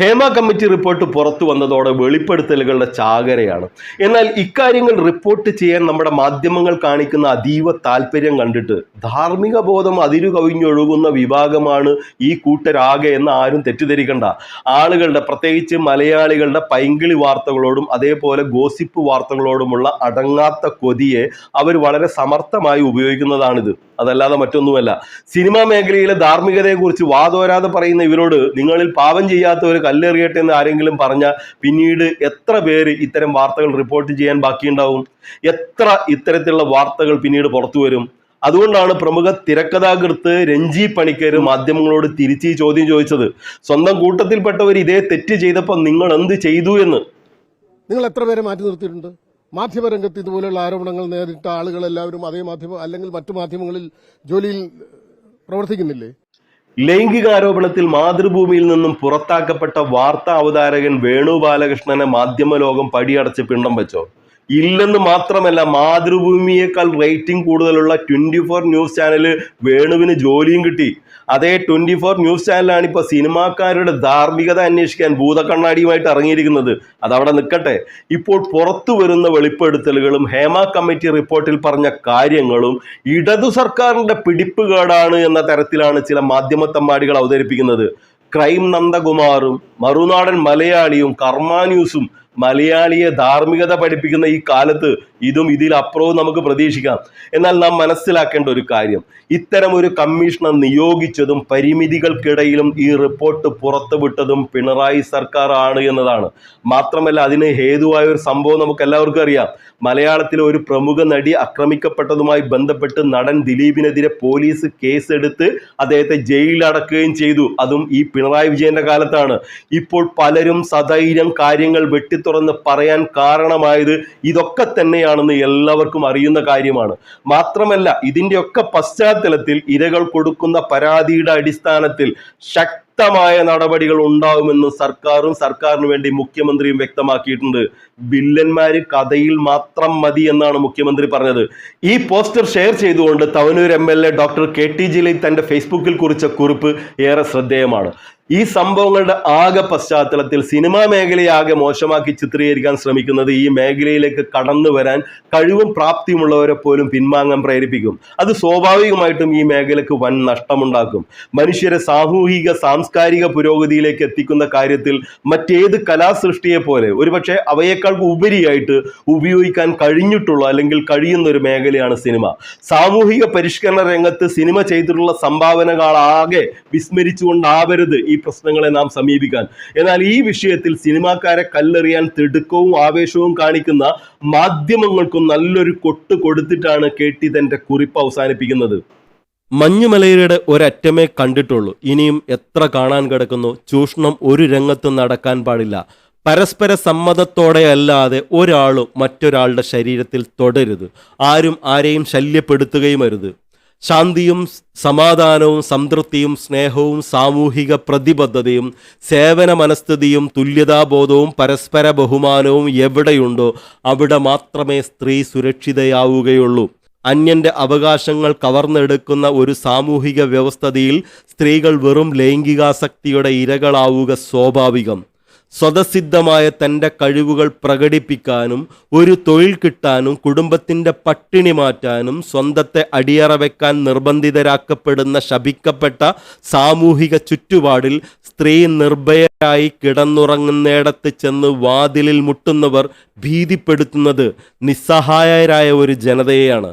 Hema committee report പുറത്തു വന്നതോടെ വെളിപ്പെടുത്തലുകളുടെ ചാകരയാണ്. എന്നാൽ ഇക്കാര്യങ്ങൾ റിപ്പോർട്ട് ചെയ്യാൻ നമ്മുടെ മാധ്യമങ്ങൾ കാണിക്കുന്ന അതീവ താല്പര്യം കണ്ടിട്ട് ധാർമ്മിക ബോധം അതിരു കവിഞ്ഞൊഴുകുന്ന വിഭാഗമാണ് ഈ കൂട്ടരാകെ എന്ന് ആരും തെറ്റിദ്ധരിക്കണ്ട. ആളുകളുടെ പ്രത്യേകിച്ച് മലയാളികളുടെ പൈങ്കിളി വാർത്തകളോടും അതേപോലെ ഗോസിപ്പ് വാർത്തകളോടുമുള്ള അടങ്ങാത്ത കൊതിയെ അവർ വളരെ സമർത്ഥമായി ഉപയോഗിക്കുന്നതാണിത്. അതല്ലാതെ മറ്റൊന്നുമല്ല. സിനിമാ മേഖലയിലെ ധാർമ്മികതയെക്കുറിച്ച് വാതോരാതെ പറയുന്ന ഇവരോട് നിങ്ങളിൽ പാവം ചെയ്യാത്ത ഒരു കല്ലെറിയട്ടെ എന്ന് ആരെങ്കിലും പറഞ്ഞാൽ പിന്നീട് എത്ര പേര് ഇത്തരം വാർത്തകൾ റിപ്പോർട്ട് ചെയ്യാൻ ബാക്കിയുണ്ടാവും? എത്ര ഇത്തരത്തിലുള്ള വാർത്തകൾ പിന്നീട് പുറത്തു വരും? അതുകൊണ്ടാണ് പ്രമുഖ തിരക്കഥാകൃത്ത് രഞ്ജി പണിക്കർ മാധ്യമങ്ങളോട് തിരിച്ച് ഈ ചോദ്യം ചോദിച്ചത്. സ്വന്തം കൂട്ടത്തിൽപ്പെട്ടവർ ഇതേ തെറ്റ് ചെയ്തപ്പോൾ നിങ്ങൾ എന്ത് ചെയ്തു എന്ന്? നിങ്ങൾ എത്ര പേരെ മാറ്റി നിർത്തിയിട്ടുണ്ട്? മാധ്യമരംഗത്ത് ഇതുപോലെയുള്ള ആരോപണങ്ങൾ നേരിട്ട ആളുകളെല്ലാവരും അതേ മാധ്യമ അല്ലെങ്കിൽ മറ്റു മാധ്യമങ്ങളിൽ ജോലിയിൽ പ്രവർത്തിക്കുന്നില്ലേ? ലൈംഗിക ആരോപണത്തിൽ മാതൃഭൂമിയിൽ നിന്നും പുറത്താക്കപ്പെട്ട വാർത്താ അവതാരകൻ വേണു ബാലകൃഷ്ണനെ മാധ്യമലോകം പടിയടച്ച് പിണ്ടം വെച്ചോ? ഇല്ലെന്ന് മാത്രമല്ല മാതൃഭൂമിയേക്കാൾ റേറ്റിംഗ് കൂടുതലുള്ള ട്വന്റി ഫോർ ന്യൂസ് ചാനൽ വേണുവിന് ജോലിയും കിട്ടി. അതേ ട്വന്റി ഫോർ ന്യൂസ് ചാനലാണ് ഇപ്പോൾ സിനിമാക്കാരുടെ ധാർമ്മികത അന്വേഷിക്കാൻ ഭൂതക്കണ്ണാടിയുമായിട്ട് ഇറങ്ങിയിരിക്കുന്നത്. അതവിടെ നിൽക്കട്ടെ. ഇപ്പോൾ പുറത്തു വരുന്ന വെളിപ്പെടുത്തലുകളും ഹേമ കമ്മിറ്റി റിപ്പോർട്ടിൽ പറഞ്ഞ കാര്യങ്ങളും ഇടതു സർക്കാരിന്റെ പിടിപ്പുകേടാണ് എന്ന തരത്തിലാണ് ചില മാധ്യമത്തമ്മാടികൾ അവതരിപ്പിക്കുന്നത്. ക്രൈം നന്ദകുമാറും മറുനാടൻ മലയാളിയും കർമ്മ ന്യൂസും മലയാളിയെ ധാർമ്മികത പഠിപ്പിക്കുന്ന ഈ കാലത്ത് ഇതും ഇതിലപ്പുറവും നമുക്ക് പ്രതീക്ഷിക്കാം. എന്നാൽ നാം മനസ്സിലാക്കേണ്ട ഒരു കാര്യം. ഇത്തരം ഒരു കമ്മീഷണർ നിയോഗിച്ചതും പരിമിതികൾക്കിടയിലും ഈ റിപ്പോർട്ട് പുറത്തുവിട്ടതും പിണറായി സർക്കാർ ആണ് എന്നതാണ്. മാത്രമല്ല അതിന് ഹേതുവായ ഒരു സംഭവം നമുക്ക് എല്ലാവർക്കും അറിയാം. മലയാളത്തിലെ ഒരു പ്രമുഖ നടി ആക്രമിക്കപ്പെട്ടതുമായി ബന്ധപ്പെട്ട് നടൻ ദിലീപിനെതിരെ പോലീസ് കേസെടുത്ത് അദ്ദേഹത്തെ ജയിലിൽ അടക്കുകയും ചെയ്തു. അതും ഈ പിണറായി വിജയന്റെ കാലത്താണ്. ഇപ്പോൾ പലരും സധൈര്യം കാര്യങ്ങൾ വെട്ടിത്തുറന്ന് പറയാൻ കാരണമായത് ഇതൊക്കെ തന്നെയാണെന്ന് എല്ലാവർക്കും അറിയുന്ന കാര്യമാണ്. മാത്രമല്ല ഇതിന്റെയൊക്കെ പശ്ചാത്തലത്തിൽ ഇരകൾ കൊടുക്കുന്ന പരാതിയുടെ അടിസ്ഥാനത്തിൽ ശക്തമായ നടപടികൾ ഉണ്ടാവുമെന്ന് സർക്കാരും സർക്കാരിന് വേണ്ടി മുഖ്യമന്ത്രിയും വ്യക്തമാക്കിയിട്ടുണ്ട്. വില്ലന്മാര് കഥയിൽ മാത്രം മതി എന്നാണ് മുഖ്യമന്ത്രി പറഞ്ഞത്. ഈ പോസ്റ്റർ ഷെയർ ചെയ്തുകൊണ്ട് Thavanur M doctor K T Jaleel തന്റെ ഫേസ്ബുക്കിൽ കുറിച്ച കുറിപ്പ് ഏറെ ശ്രദ്ധേയമാണ്. ഈ സംഭവങ്ങളുടെ ആകെ പശ്ചാത്തലത്തിൽ സിനിമാ മേഖലയെ ആകെ മോശമാക്കി ചിത്രീകരിക്കാൻ ശ്രമിക്കുന്നത് ഈ മേഖലയിലേക്ക് കടന്നു വരാൻ കഴിവും പ്രാപ്തിയുമുള്ളവരെ പോലും പിൻവാങ്ങാൻ പ്രേരിപ്പിക്കും. അത് സ്വാഭാവികമായിട്ടും ഈ മേഖലക്ക് വൻ നഷ്ടമുണ്ടാക്കും. മനുഷ്യരെ സാമൂഹിക സാംസ്കാരിക പുരോഗതിയിലേക്ക് എത്തിക്കുന്ന കാര്യത്തിൽ മറ്റേത് കലാസൃഷ്ടിയെ പോലെ ഒരുപക്ഷെ അവയേക്കാൾ ഉപരിയായിട്ട് ഉപയോഗിക്കാൻ കഴിഞ്ഞിട്ടുള്ള അല്ലെങ്കിൽ കഴിയുന്ന ഒരു മേഖലയാണ് സിനിമ. സാമൂഹിക പരിഷ്കരണ രംഗത്ത് സിനിമ ചെയ്തിട്ടുള്ള സംഭാവനകളാകെ വിസ്മരിച്ചുകൊണ്ടാവരുത് ഈ പ്രശ്നങ്ങളെ നാം സമീപിക്കാൻ. എന്നാൽ ഈ വിഷയത്തിൽ സിനിമാക്കാരെ കല്ലെറിയാൻ തിടുക്കവും ആവേശവും കാണിക്കുന്ന മാധ്യമങ്ങൾക്കും നല്ലൊരു കൊട്ട് കൊടുത്തിട്ടാണ് കെ ടി തന്റെ കുറിപ്പ് അവസാനിപ്പിക്കുന്നത്. മഞ്ഞുമലയുടെ ഒരറ്റമേ കണ്ടിട്ടുള്ളൂ. ഇനിയും എത്ര കാണാൻ കിടക്കുന്നു? ചൂഷണം ഒരു രംഗത്തും നടക്കാൻ പാടില്ല. പരസ്പര സമ്മതത്തോടെ അല്ലാതെ ഒരാളും മറ്റൊരാളുടെ ശരീരത്തിൽ തുടരുത്. ആരും ആരെയും ശല്യപ്പെടുത്തുകയും അരുത്. ശാന്തിയും സമാധാനവും സംതൃപ്തിയും സ്നേഹവും സാമൂഹിക പ്രതിബദ്ധതയും സേവന മനസ്ഥിതിയും തുല്യതാബോധവും പരസ്പര ബഹുമാനവും എവിടെയുണ്ടോ അവിടെ മാത്രമേ സ്ത്രീ സുരക്ഷിതയാവുകയുള്ളൂ. അന്യന്റെ അവകാശങ്ങൾ കവർന്നെടുക്കുന്ന ഒരു സാമൂഹിക വ്യവസ്ഥതയിൽ സ്ത്രീകൾ വെറും ലൈംഗികാസക്തിയുടെ ഇരകളാവുക സ്വാഭാവികം. സ്വതസിദ്ധമായ തന്റെ കഴിവുകൾ പ്രകടിപ്പിക്കാനും ഒരു തൊഴിൽ കിട്ടാനും കുടുംബത്തിന്റെ പട്ടിണി മാറ്റാനും സ്വന്തത്തെ അടിയറ വെക്കാൻ നിർബന്ധിതരാക്കപ്പെടുന്ന ശപിക്കപ്പെട്ട സാമൂഹിക ചുറ്റുപാടിൽ സ്ത്രീ നിർഭയരായി കിടന്നുറങ്ങുന്നിടത്ത് ചെന്ന് വാതിലിൽ മുട്ടുന്നവർ ഭീതിപ്പെടുത്തുന്നത് നിസ്സഹായരായ ഒരു ജനതയെയാണ്.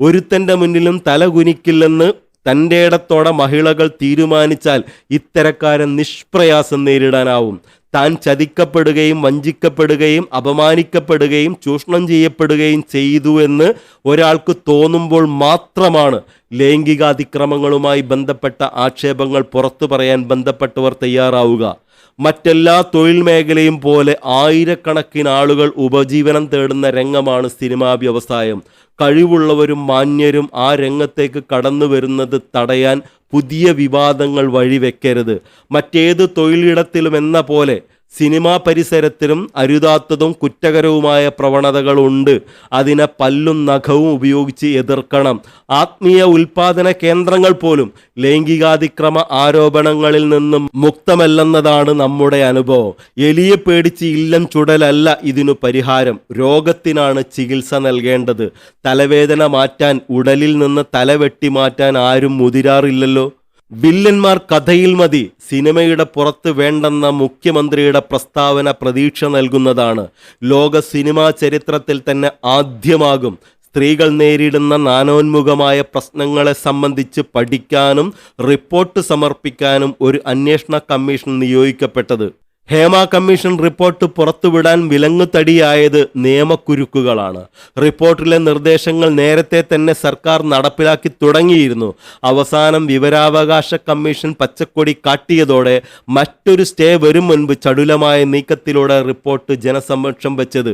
ഒരുത്തന്റെ മുന്നിലും തലകുനിക്കില്ലെന്ന് തന്റെ ഇടത്തോടെ മഹിളകൾ തീരുമാനിച്ചാൽ ഇത്തരക്കാരൻ നിഷ്പ്രയാസം നേരിടാനാവും. താൻ ചതിക്കപ്പെടുകയും വഞ്ചിക്കപ്പെടുകയും അപമാനിക്കപ്പെടുകയും ചൂഷണം ചെയ്യപ്പെടുകയും ചെയ്തു എന്ന് ഒരാൾക്ക് തോന്നുമ്പോൾ മാത്രമാണ് ലൈംഗികാതിക്രമങ്ങളുമായി ബന്ധപ്പെട്ട ആക്ഷേപങ്ങൾ പുറത്തു പറയാൻ ബന്ധപ്പെട്ടവർ തയ്യാറാവുക. മറ്റെല്ലാ തൊഴിൽ മേഖലയും പോലെ ആയിരക്കണക്കിന് ആളുകൾ ഉപജീവനം തേടുന്ന രംഗമാണ് സിനിമാ വ്യവസായം. കഴിവുള്ളവരും മാന്യരും ആ രംഗത്തേക്ക് കടന്നു വരുന്നത് തടയാൻ പുതിയ വിവാദങ്ങൾ വഴിവെക്കരുത്. മറ്റേത് തൊഴിലിടത്തിലും എന്ന പോലെ സിനിമാ പരിസരത്തിലും അരുതാത്തതും കുറ്റകരവുമായ പ്രവണതകളുണ്ട്. അതിനെ പല്ലും നഖവും ഉപയോഗിച്ച് എതിർക്കണം. ആത്മീയ ഉൽപാദന കേന്ദ്രങ്ങൾ പോലും ലൈംഗികാതിക്രമ ആരോപണങ്ങളിൽ നിന്നും മുക്തമല്ലെന്നതാണ് നമ്മുടെ അനുഭവം. എലിയെ പേടിച്ച് ഇല്ലം ചുടലല്ല ഇതിനു പരിഹാരം. രോഗത്തിനാണ് ചികിത്സ നൽകേണ്ടത്. തലവേദന മാറ്റാൻ ഉടലിൽ നിന്ന് തലവെട്ടി മാറ്റാൻ ആരും മുതിരാറില്ലല്ലോ. വില്ലന്മാർ കഥയിൽ മതി സിനിമയുടെ പുറത്ത് വേണ്ടെന്ന മുഖ്യമന്ത്രിയുടെ പ്രസ്താവന പ്രതീക്ഷ നൽകുന്നതാണ്. ലോക സിനിമാ ചരിത്രത്തിൽ തന്നെ ആദ്യമാകും. സ്ത്രീകൾ നേരിടുന്ന നാനോന്മുഖമായ പ്രശ്നങ്ങളെ സംബന്ധിച്ച് പഠിക്കാനും റിപ്പോർട്ട് സമർപ്പിക്കാനും ഒരു അന്വേഷണ കമ്മീഷൻ നിയോഗിക്കപ്പെട്ടത്. ഹേമ കമ്മീഷൻ റിപ്പോർട്ട് പുറത്തുവിടാൻ വിലങ്ങുതടിയായത് നിയമക്കുരുക്കുകളാണ്. റിപ്പോർട്ടിലെ നിർദ്ദേശങ്ങൾ നേരത്തെ തന്നെ സർക്കാർ നടപ്പിലാക്കി തുടങ്ങിയിരുന്നു. അവസാനം വിവരാവകാശ കമ്മീഷൻ പച്ചക്കൊടി കാട്ടിയതോടെ മറ്റൊരു സ്റ്റേ വരും മുൻപ് ചടുലമായ നീക്കത്തിലൂടെ റിപ്പോർട്ട് ജനസമക്ഷം വെച്ചത്.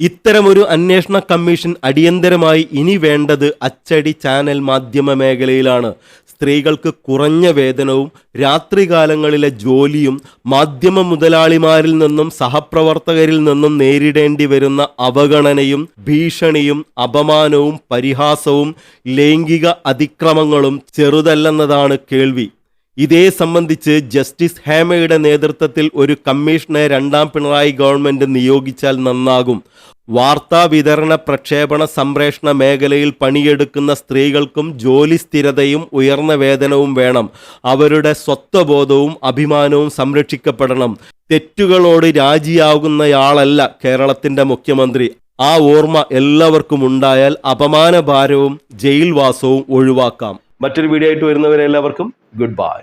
ഇത്തരമൊരു അന്വേഷണ കമ്മീഷൻ അടിയന്തരമായി ഇനി വേണ്ടത് അച്ചടി ചാനൽ മാധ്യമ മേഖലയിലാണ്. സ്ത്രീകൾക്ക് കുറഞ്ഞ വേതനവും രാത്രികാലങ്ങളിലെ ജോലിയും മാധ്യമ മുതലാളിമാരിൽ നിന്നും സഹപ്രവർത്തകരിൽ നിന്നും നേരിടേണ്ടി വരുന്ന അവഗണനയും ഭീഷണിയും അപമാനവും പരിഹാസവും ലൈംഗിക അതിക്രമങ്ങളും ചെറുതല്ലെന്നതാണ് കേൾവി. ഇതേ സംബന്ധിച്ച് ജസ്റ്റിസ് ഹേമയുടെ നേതൃത്വത്തിൽ ഒരു കമ്മീഷനെ രണ്ടാം പിണറായി ഗവൺമെന്റ് നിയോഗിച്ചാൽ നന്നാകും. വാർത്താ വിതരണ പ്രക്ഷേപണ സംപ്രേഷണ മേഖലയിൽ പണിയെടുക്കുന്ന സ്ത്രീകൾക്കും ജോലി സ്ഥിരതയും ഉയർന്ന വേതനവും വേണം. അവരുടെ സ്വത്വബോധവും അഭിമാനവും സംരക്ഷിക്കപ്പെടണം. തെറ്റുകളോട് രാജിയാകുന്നയാളല്ല കേരളത്തിന്റെ മുഖ്യമന്ത്രി. ആ ഓർമ്മ എല്ലാവർക്കും ഉണ്ടായാൽ അപമാനഭാരവും ജയിൽവാസവും ഒഴിവാക്കാം. മറ്റൊരു വീഡിയോ ആയിട്ട് വരുന്നവരെ എല്ലാവർക്കും ഗുഡ് ബൈ.